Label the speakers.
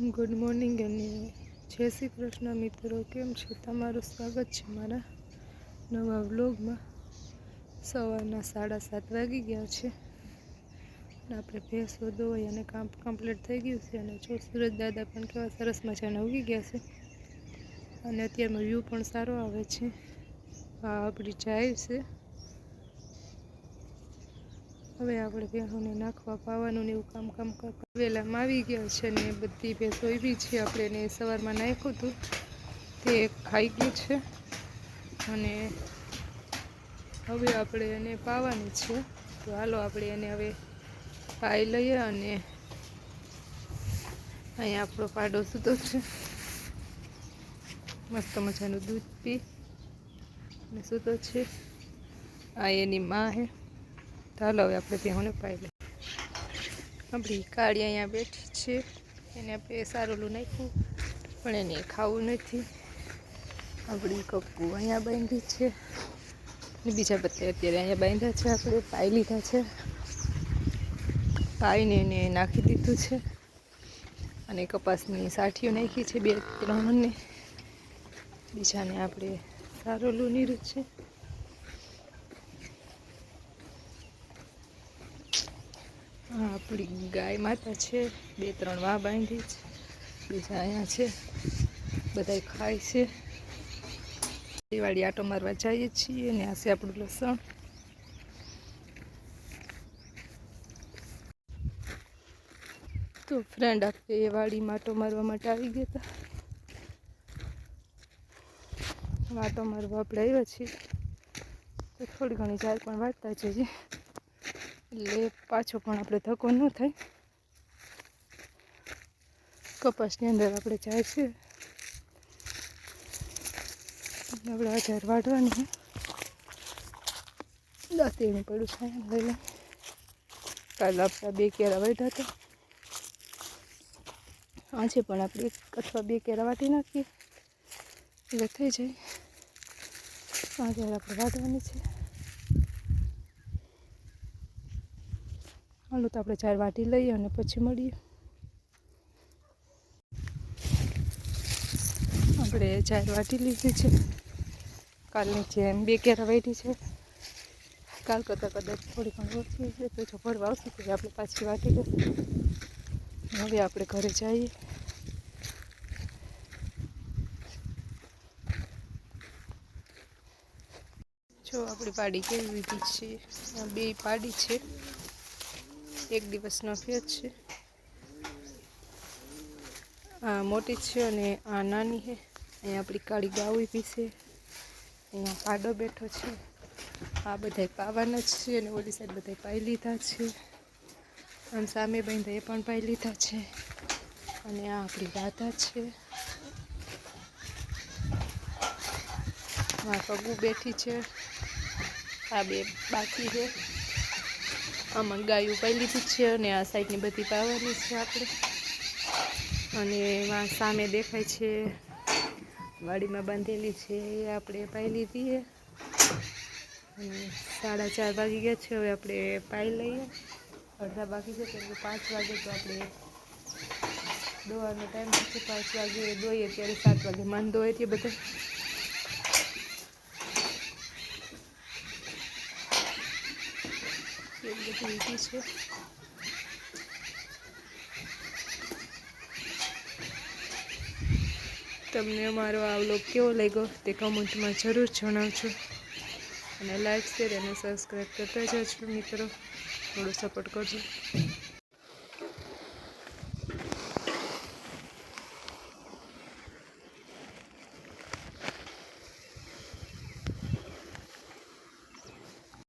Speaker 1: Good morning અને જય શ્રી કૃષ્ણ મિત્રો. કેમ છે? તમારું સ્વાગત છે મારા નવા વ્લોગમાં. સવારના સાડા સાત વાગી ગયા છે. અને આપણે ભેંસો હોય અને કામ કમ્પ્લીટ થઈ ગયું છે. અને જો સુરજ દાદા પણ કેવા સરસ મજાના ઉગી ગયા છે. અને અત્યારમાં વ્યૂ પણ સારો આવે છે. આ આપણી જાય છે. હવે આપણે ભેંસોને નાખવા પાવાનું ને એવું કામ કામ વેલામાં આવી ગયા છે ને બધી ભેંસો એવી છે. આપણે એને સવારમાં નાખ્યું હતું. તે ખાઈ ગયું છે. અને હવે આપણે એને પાવાની છે. તો હાલો આપણે એને હવે પાઈ લઈએ અને અહીંયા આપણો પાડો સૂતો છે. મસ્ત મજાનું દૂધ પી અને સૂતો છે. આ એની માં હે હાલો હવે આપણે ભેહોને પાઈ લઈએ. આપણી કાળી અહીંયા બેઠી છે. એને આપણે સારું નાખ્યું, પણ એને ખાવું નથી. આપણી કપ્પુ અહીંયા બાંધી છે. અને બીજા બધા અત્યારે અહીંયા બાંધ્યા છે. આપણે પાઈ લીધા છે. પાઈને એને નાખી દીધું છે. અને કપાસની સાઠીઓ નાખી છે બે ત્રણને. બીજાને આપણે સારોલું નીરું છે. આપણી ગાય માતા છે, બે, ત્રણ વાહ બાંધી છે, બીજા અહીંયા છે બધા ખાય છે. દિવાળી આટો મારવા જઈએ છીએ અને આ છે આપણું લસણ. તો ફ્રેન્ડ આપણે એ વાડીમાં આટો મારવા માટે આવી ગયા હતા આટો મારવા આપણે આવ્યા છીએ. તો થોડી ઘણી ઝાડ પણ વાંચતા જઈએ. એટલે પાછો પણ આપણે ધક્કો ન થાય. કપાસની અંદર આપણે જાય છે. આપણે આ ઝાડ વાટવાની દાંતીનું પડ્યું છે લઈ લે કાલે આપણા બે કેરા વાઢ્યા હતા. આજે પણ આપણે એક અથવા બે કેરા વાટી નાખીએ. એટલે થઈ જાય. આ ઝાડ આપણે વાટવાની છે. હાલો તો આપણે ચાર વાટી લઈએ અને પછી મળીએ. આપણે ચાર વાટી લીધી છે. કાલની જેમ બે કેરા વાટી છે. કાલ કરતાં કદાચ થોડી ઘણી ઓછી છે, તો જો ભરવા આવશે તો આપણે પાછી વાટી લઈશું હવે આપણે ઘરે જઈએ. જો આપણી પાડી કેવી લીધી છે, બે પાડી છે. એક દિવસનો ફેર છે. આ મોટી છે અને આ નાની છે. અહીંયા આપણી કાળી ગાવ બી છે. અહીંયા પાડો બેઠો છે. આ બધા પાવાના જ છે અને ઓલી સાઈડ બધા પાઈ લીધા છે. અને સામે બાંધા એ પણ પાઈ લીધા છે. અને આ આપણી રાધા છે. આ પગું બેઠી છે. આ બે બાકી છે. આમાં ગાયું પાઈ લીધી છે અને આ સાઈડની બધી પાવાની છે આપણે. અને એમાં સામે દેખાય છે, વાડીમાં બાંધેલી છે, એ આપણે પાઈ લીધી અને સાડા ચાર વાગી ગયા છે, હવે આપણે પાઈ લઈએ. અડધા બાકી છે, કેમ કે પાંચ વાગે તો આપણે દોવાનો ટાઈમ છે પાંચ વાગે દોઈએ, ત્યારે સાત વાગે માન દોઈએ તે બધા. બધી છે. તમને અમારો આ વ્લોગ કેવો લાગ્યો તે કમેન્ટમાં જરૂર જણાવજો. અને લાઈક શેર અને સબસ્ક્રાઈબ કરતા જજો મિત્રો. થોડો સપોર્ટ કરજો.